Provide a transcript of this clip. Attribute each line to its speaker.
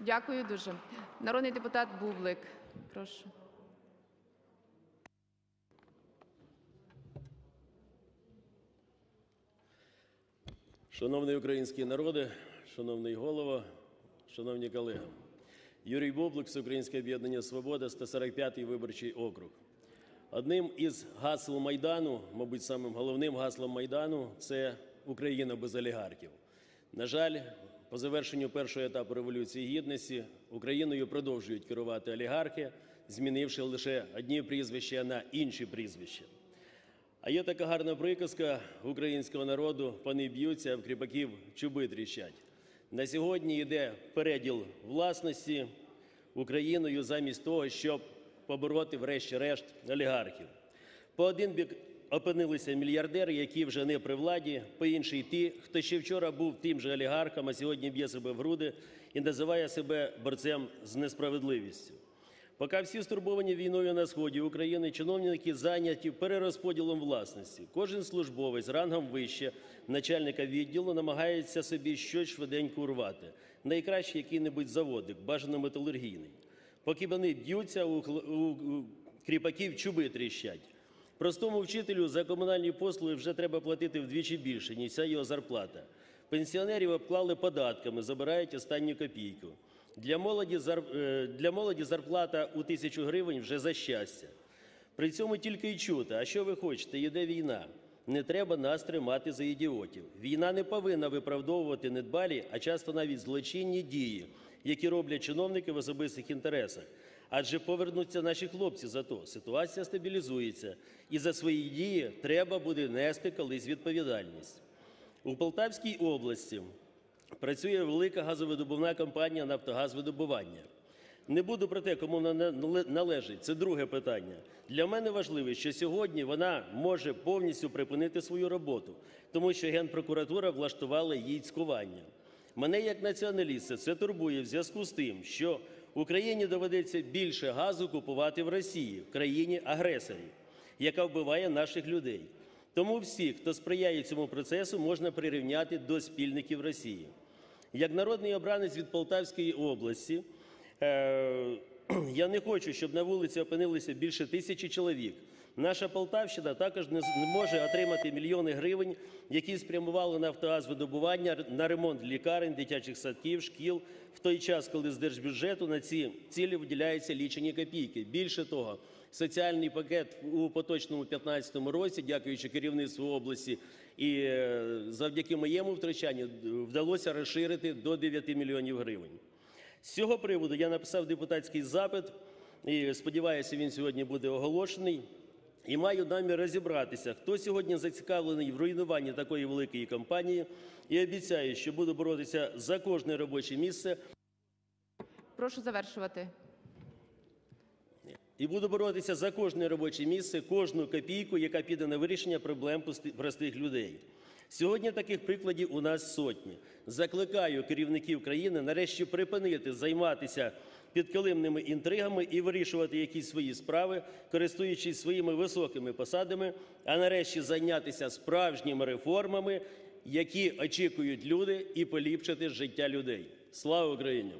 Speaker 1: Дякую дуже. Народний депутат Бублик. Прошу.
Speaker 2: Шановний український народе, шановний голово, шановні колеги. Юрій Бублик, Всеукраїнське об'єднання «Свобода», 145-й виборчий округ. Одним із гасл Майдану, мабуть, самим головним гаслом Майдану – це Україна без олігархів. На жаль, по завершенню першого етапу Революції Гідності Україною продовжують керувати олігархи, змінивши лише одні прізвища на інші прізвища. А є така гарна приказка українського народу: пани б'ються, а в кріпаків чуби тріщать. На сьогодні йде переділ власності Україною замість того, щоб побороти, врешті-решт, олігархів. По один бік опинилися мільярдери, які вже не при владі, по інший ті, хто ще вчора був тим же олігархом, а сьогодні б'є себе в груди і називає себе борцем з несправедливістю. Поки всі стурбовані війною на сході України, чиновники зайняті перерозподілом власності. Кожен службовець рангом вище начальника відділу намагається собі щось швиденько урвати. Найкраще який-небудь заводик, бажано металургійний. Поки вони б'ються, у кріпаків чуби тріщать. Простому вчителю за комунальні послуги вже треба платити вдвічі більше, ніж ця його зарплата. Пенсіонерів обклали податками, забирають останню копійку. Для молоді, е, для молоді зарплата у тисячу гривень вже за щастя. При цьому тільки й чути, а що ви хочете, йде війна. Не треба нас тримати за ідіотів. Війна не повинна виправдовувати недбалі, а часто навіть злочинні дії, які роблять чиновники в особистих інтересах. Адже повернуться наші хлопці за то. Ситуація стабілізується, і за свої дії треба буде нести колись відповідальність. У Полтавській області працює велика газовидобувна компанія «Нафтогазвидобування». Не буду про те, кому вона нале- належить. Це друге питання. Для мене важливо, що сьогодні вона може повністю припинити свою роботу, тому що Генпрокуратура влаштувала їй цькування. Мене як націоналіста це турбує в зв'язку з тим, що Україні доведеться більше газу купувати в Росії, в країні-агресорі, яка вбиває наших людей. Тому всіх, хто сприяє цьому процесу, можна прирівняти до спільників Росії. Як народний обранець від Полтавської області, я не хочу, щоб на вулиці опинилися більше тисячі чоловік. Наша Полтавщина також не може отримати мільйони гривень, які спрямували на автогазвидобування, на ремонт лікарень, дитячих садків, шкіл, в той час, коли з держбюджету на ці цілі виділяються лічені копійки. Більше того, соціальний пакет у поточному 2015 році, дякуючи керівництву області і е, завдяки моєму втручанню, вдалося розширити до 9 мільйонів гривень. З цього приводу я написав депутатський запит, і сподіваюся, він сьогодні буде оголошений. І маю намір розібратися, хто сьогодні зацікавлений в руйнуванні такої великої компанії, і обіцяю, що буду боротися за кожне робоче місце
Speaker 1: Прошу завершувати.
Speaker 2: І буду боротися за кожне робоче місце, кожну копійку, яка піде на вирішення проблем простих людей. Сьогодні таких прикладів у нас сотні. Закликаю керівників країни нарешті припинити займатися підкилимними інтригами і вирішувати якісь свої справи, користуючись своїми високими посадами, а нарешті зайнятися справжніми реформами, які очікують люди, і поліпшити життя людей. Слава Україні!